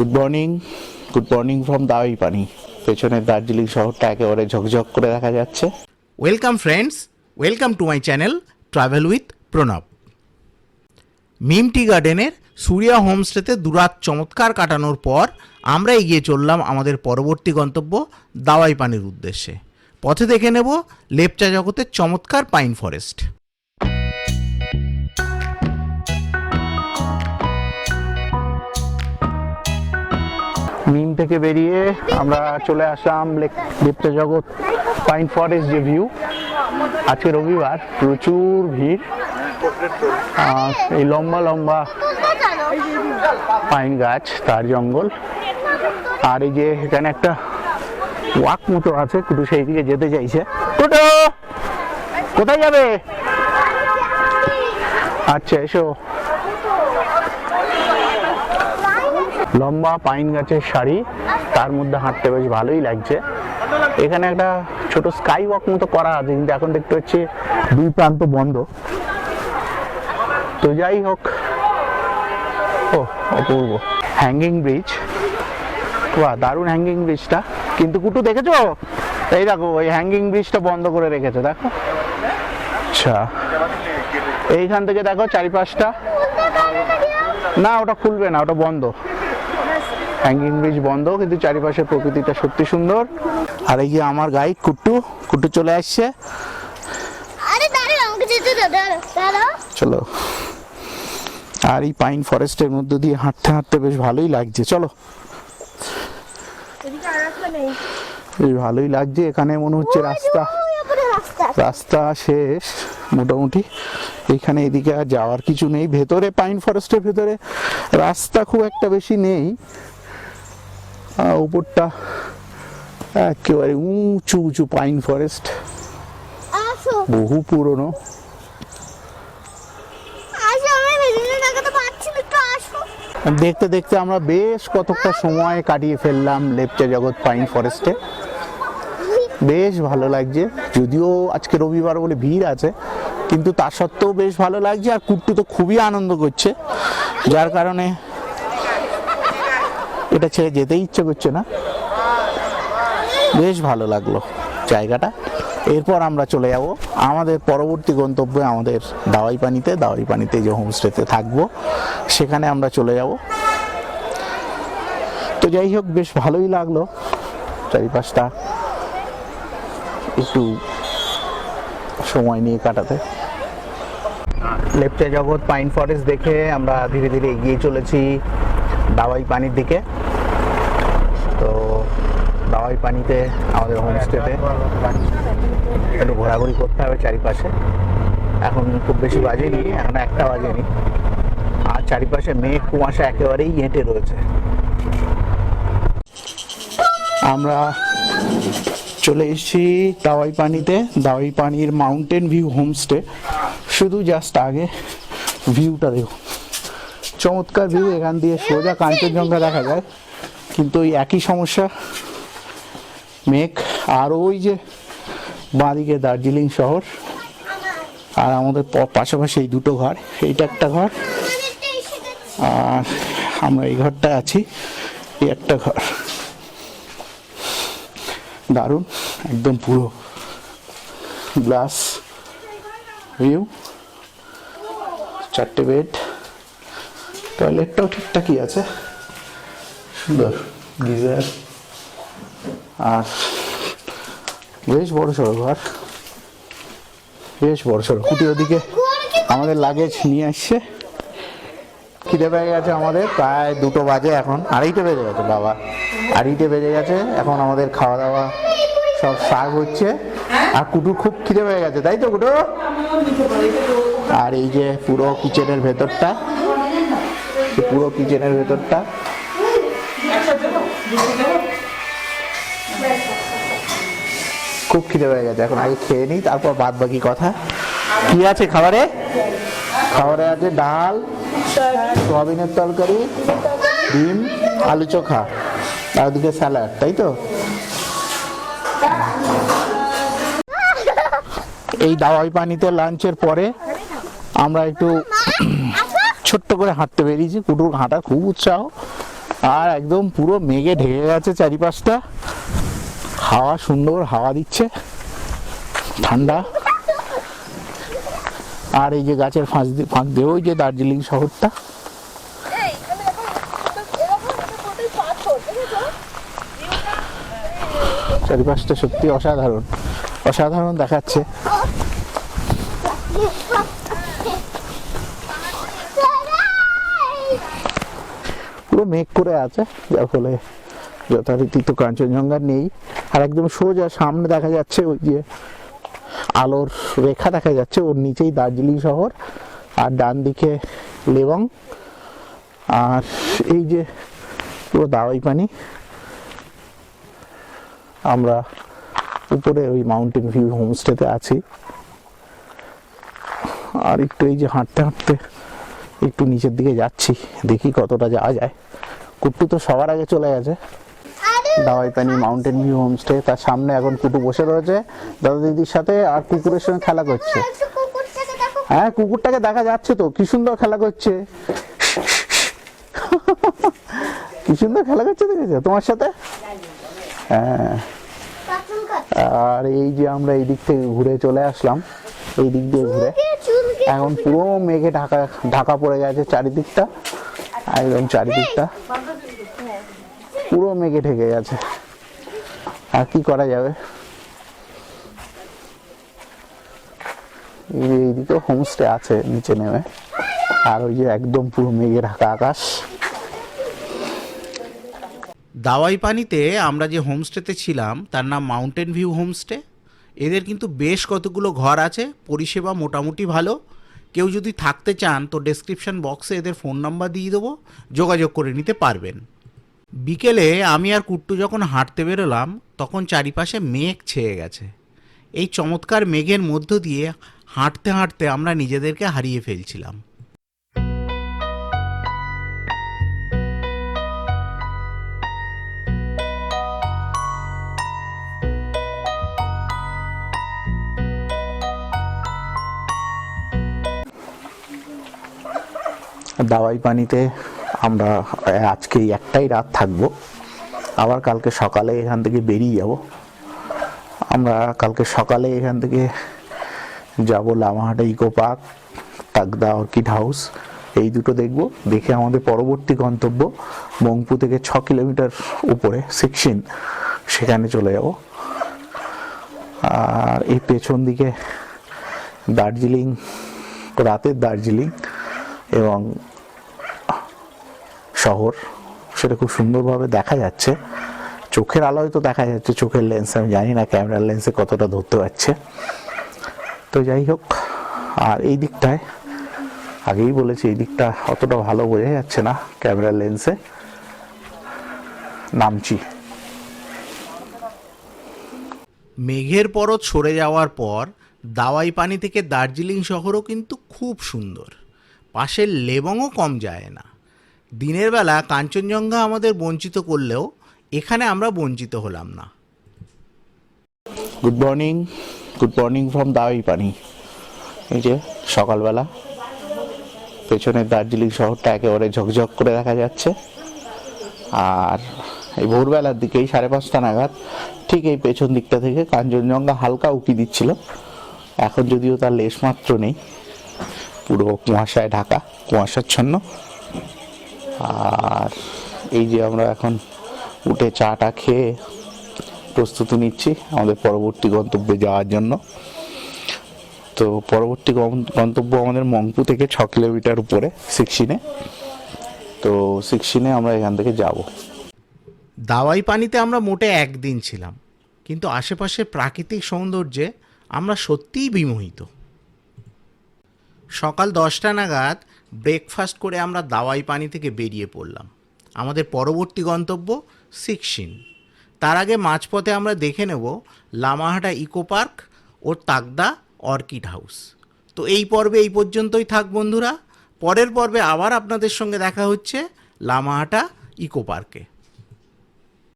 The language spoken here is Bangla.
Good morning good morning from Dawai Pani পেছনের দার্জিলিং শহরটা একেবারে ঝকঝক করে দেখা যাচ্ছে। Welcome friends welcome to my channel travel with Pranab মিমটি গার্ডেনের সূর্যা হোমস্টেতে দুরাত চমৎকার কাটানোর পর আমরা এগিয়ে চললাম আমাদের পরবর্তী গন্তব্য দাওয়াই পানির উদ্দেশ্যে। পথে দেখে নেব লেপচা জগতের চমৎকার পাইন ফরেস্ট। মিম থেকে বেরিয়ে আমরা চলে আসলাম লিপ্তা জগৎ পাইন ফরেস্ট যে ভিউ আজকে রবিবার, প্রচুর ভিড়। এই লম্বা লম্বা পাইন গাছ, তার জঙ্গল। আর এই যে এখানে একটা ওয়াক মতো আছে কুটু সেই দিকে যেতে চাইছে। কুটু কোথায় যাবে? আচ্ছা এসো। লম্বা পাইন গাছের সারি, তার মধ্যে হাঁটতে বেশ ভালোই লাগছে। এখানে একটা ছোট স্কাই ওয়াক মতো করা আছে, কিন্তু এখন দেখতে পাচ্ছি দুই প্রান্ত বন্ধ। তো যাই হোক, ও, অপূর্ব। হ্যাঙ্গিং ব্রিজ বাহ, দারুণ হ্যাঙ্গিং ব্রিজটা কিন্তু কুটু দেখেছ? এই দেখো, ওই হ্যাঙ্গিং ব্রিজটা বন্ধ করে রেখেছে, দেখো। আচ্ছা এইখান থেকে দেখো চারিপাশটা। না, ওটা খুলবে না, ওটা বন্ধ। হ্যাঙ্গিং ব্রিজ বন্ধ কিন্তু চারিপাশে প্রকৃতিটা সত্যি সুন্দর। আর এই যে আমার গাইড কুট্টু কুট্টু চলে আসছে। আরে দাঁড়াও আমাকে যেতে দাও দাঁড়াও দাঁড়াও। চলো। আর এই পাইন ফরেস্টের মধ্যে দিয়ে হাঁটতে হাঁটতে বেশ ভালোই লাগছে চলো। এদিকে আর রাস্তা নেই। বেশ ভালোই লাগছে এখানে মনে হচ্ছে রাস্তা। রাস্তা শেষ মোটামুটি। এখানে এদিকে আর যাওয়ার কিছু নেই ভেতরে পাইন ফরেস্টের ভেতরে রাস্তা খুব একটা বেশি নেই। উপরটা একেবারে উঁচু উঁচু পাইন ফরেস্ট বহু পুরনো। দেখতে দেখতে আমরা বেশ কতটা সময় কাটিয়ে ফেললাম লেপচা জগৎ পাইন ফরেস্টে বেশ ভালো লাগছে যদিও আজকে রবিবার বলে ভিড় আছে কিন্তু তা সত্ত্বেও বেশ ভালো লাগছে আর কুট্টু তো খুবই আনন্দ করছে। যার কারণে এটা ছেড়ে যেতেই ইচ্ছে করছে না। বেশ ভালো লাগল জায়গাটা। এরপর আমরা চলে যাব আমাদের পরবর্তী গন্তব্যে আমাদের দাওয়াই পানিতে দাওয়াই পানিতে যে হোমস্টেতে থাকব, সেখানে আমরা চলে যাব। তো যাই হোক, বেশ ভালোই লাগল চারিপাশটা একটু সময় নিয়ে কাটাতে। লেপচা জগৎ পাইন ফরেস্ট দেখে আমরা ধীরে ধীরে এগিয়ে চলেছি। দাওয়াই পানির দিকে। তো দাওয়াই পানিতে আমাদের হোমস্টেতে একটু ঘোরাঘুরি করতে হবে চারিপাশে। এখন খুব বেশি বাজেনি, এখন একটা বাজেনি। আর চারিপাশে মেঘ কুয়াশা একেবারেই হেঁটে রয়েছে। আমরা চলে এসেছি দাওয়াই পানিতে। দাওয়াই পানির মাউন্টেন ভিউ হোমস্টে শুধু জাস্ট আগে ভিউটা দেখুন। চমৎকার ভিউ এখান দিয়ে সোজা কাঞ্চনজঙ্ঘা দেখা যায়। কিন্তু ওই একই সমস্যা মেঘ আর ওই যে বাঁদিকে দার্জিলিং শহর আর আমাদের পাশাপাশি এই দুটো ঘর এইটা একটা ঘর আর আমরা এই ঘরটা আছি এই একটা ঘর দারুণ একদম পুরো। গ্লাস ভিউ চারটে বেড টয়লেটটাও ঠিকঠাকই আছে। সুন্দর গিজার আর বেশ বড় সড়ো ঘর। বেশ বড় সড়ো। কুটির ওদিকে আমাদের লাগেজ নিয়ে আসছে। খিদে পেয়ে গেছে আমাদের। প্রায় দুটো বাজে এখন। আড়াইটে বেজে গেছে বাবা। আড়াইটে বেজে গেছে। এখন আমাদের খাওয়া দাওয়া সব শাক হচ্ছে। আর কুটুর খুব খিদে পেয়ে গেছে। তাই তো কুটু আর এই যে পুরো কিচেনের ভেতরটা। পুরো কিচেনের ভেতরটা। খুব খিদে পেয়ে গেছে। এখন আগে খেয়ে নিই, তারপর বাদ বাকি কথা। কি আছে খাবারে? খাবারে আছে ডাল, সোয়াবিনের তরকারি, ডিম, আলু চোখা, আর ওদিকে স্যালাড, তাই তো? এই দাওয়াই পানিতে লাঞ্চের পরে আমরা একটু ছোট্ট করে হাঁটতে বেরিয়েছি কুটুর হাঁটার খুব উৎসাহ আর একদম পুরো মেঘে ঢেকে গেছে চারিপাশটা হাওয়া সুন্দর হাওয়া দিচ্ছে ঠান্ডা আর এই যে গাছের ফাঁস দিয়ে ফাঁক দিয়ে ওই যে দার্জিলিং শহরটা চারিপাশটা সত্যি অসাধারণ অসাধারণ দেখাচ্ছে পুরো মেঘ করে আছে, যার ফলে যথারীতি তো কাঞ্চনজঙ্ঘা নেই। আর একদম সোজা সামনে দেখা যাচ্ছে ওই যে আলোর রেখা দেখা যাচ্ছে, ওর নিচেই দার্জিলিং শহর আর ডান দিকে লেবং আর এই যে পুরো দাওয়াই পানি আমরা উপরে ওই মাউন্টেন ভিউ হোমস্টেতে আছি। আর একটু এই যে হাঁটতে হাঁটতে একটু নিচের দিকে যাচ্ছি, দেখি কতটা যাওয়া যায়। কুট্টু তো সবার আগে চলে গেছে। দাওয়াই পানি মাউন্টেন ভিউ হোমস্টে তার সামনে এখন কুটু বসে রয়েছে। দাদা দিদির সাথে আর কুকুরের সঙ্গে খেলা করছে। হ্যাঁ কুকুরটাকে দেখা যাচ্ছে তো কি সুন্দর খেলা করছে। কি সুন্দর খেলা করছে দেখেছ তোমার সাথে? হ্যাঁ। আর এই যে আমরা এই দিক থেকে ঘুরে চলে আসলাম এই দিক দিয়ে ঘুরে। এখন পুরো মেঘে ঢাকা ঢাকা পড়ে গেছে চারিদিকটা। একদম চারিদিকটা। পুরো মেঘে ঢেকে গেছে। আর কি করা যাবে? এইদিকে হোমস্টে আছে, নিচে নেমে। আর ওই যে একদম পুরো মেঘে ঢাকা আকাশ। দাওয়াই পানিতে আমরা যে হোমস্টেতে ছিলাম, তার নাম মাউন্টেন ভিউ হোমস্টে এদের কিন্তু বেশ কতগুলো ঘর আছে, পরিষেবা মোটামুটি ভালো। কেউ যদি থাকতে চান, তো ডেসক্রিপশন বক্সে এদের ফোন নাম্বার দিয়ে দেবো, যোগাযোগ করে নিতে পারবেন। বিকেলে আমি আর কুট্টু যখন হাঁটতে বেরোলাম, তখন চারিপাশে মেঘ ছেয়ে গেছে। এই চমৎকার মেঘের মধ্য দিয়ে হাঁটতে হাঁটতে আমরা নিজেদেরকে হারিয়ে ফেলছিলাম। দাওয়াই পানিতে আমরা আজকে একটাই রাত থাকব। আবার কালকে সকালে এখান থেকে বেরিয়ে যাব। আমরা কালকে সকালে এখান থেকে যাব Lamahatta eco park, Takdah orchid house. এই দুটো দেখব, দেখে আমাদের পরবর্তী গন্তব্য মংপু থেকে ছ কিলোমিটার উপরে, সিকশিন, সেখানে চলে যাব। আর এই পেছন দিকে দার্জিলিং, রাতের দার্জিলিং এবং শহর। সেটা খুব সুন্দরভাবে দেখা যাচ্ছে। চোখের আলোয় তো দেখা যাচ্ছে, চোখের লেন্স আমি জানি না ক্যামেরার লেন্সে কতটা ধরতে পারছে। তো যাই হোক, আর এই দিকটায়, আগেই বলেছি, এই দিকটা অতটা ভালো বোঝা যাচ্ছে না ক্যামেরার লেন্সে নামছি। মেঘের পরত সরে যাওয়ার পর দাওয়াই পানি থেকে দার্জিলিং শহরও কিন্তু খুব সুন্দর। পাশের লেবংও কম যায় না। দিনের বেলা কাঞ্চনজঙ্ঘা আমাদের বঞ্চিত করলেও এখানে আমরা বঞ্চিত হলাম না। Good morning good morning from Dawaipani এই যে সকালবেলা, পেছনের দার্জিলিং শহরটা একেবারে ঝকঝক করে দেখা যাচ্ছে। আর এই ভোরবেলার দিকেই সাড়ে পাঁচটা নাগাদ ঠিক এই পেছন দিকটা থেকে কাঞ্চনজঙ্ঘা হালকা উঁকি দিচ্ছিল। এখন যদিও তার লেশ মাত্র নেই পুরো কুয়াশায় ঢাকা, কুয়াশাচ্ছন্ন। আর এই যে আমরা এখন উঠে চাটা খেয়ে প্রস্তুতি নিচ্ছি আমাদের পরবর্তী গন্তব্যে যাওয়ার জন্য। তো পরবর্তী গন্তব্য আমাদের মংপু থেকে ছ কিলোমিটার উপরে, সিক্সিনে। তো সিক্সিনে আমরা এখান থেকে যাব। দাওয়াই পানিতে আমরা মোটে একদিন ছিলাম, কিন্তু আশেপাশের প্রাকৃতিক সৌন্দর্যে আমরা সত্যিই বিমোহিত। সকাল দশটা নাগাদ ব্রেকফাস্ট করে আমরা দাওয়াই পানি থেকে বেরিয়ে পড়লাম। আমাদের পরবর্তী গন্তব্য সিকশিন তার আগে মাঝপথে আমরা দেখে নেব লামাহাটা ইকো পার্ক ও তাকদা অর্কিড হাউস। তো এই পর্বে এই পর্যন্তই থাক বন্ধুরা। পরের পর্বে আবার আপনাদের সঙ্গে দেখা হচ্ছে লামাহাটা ইকো পার্কে।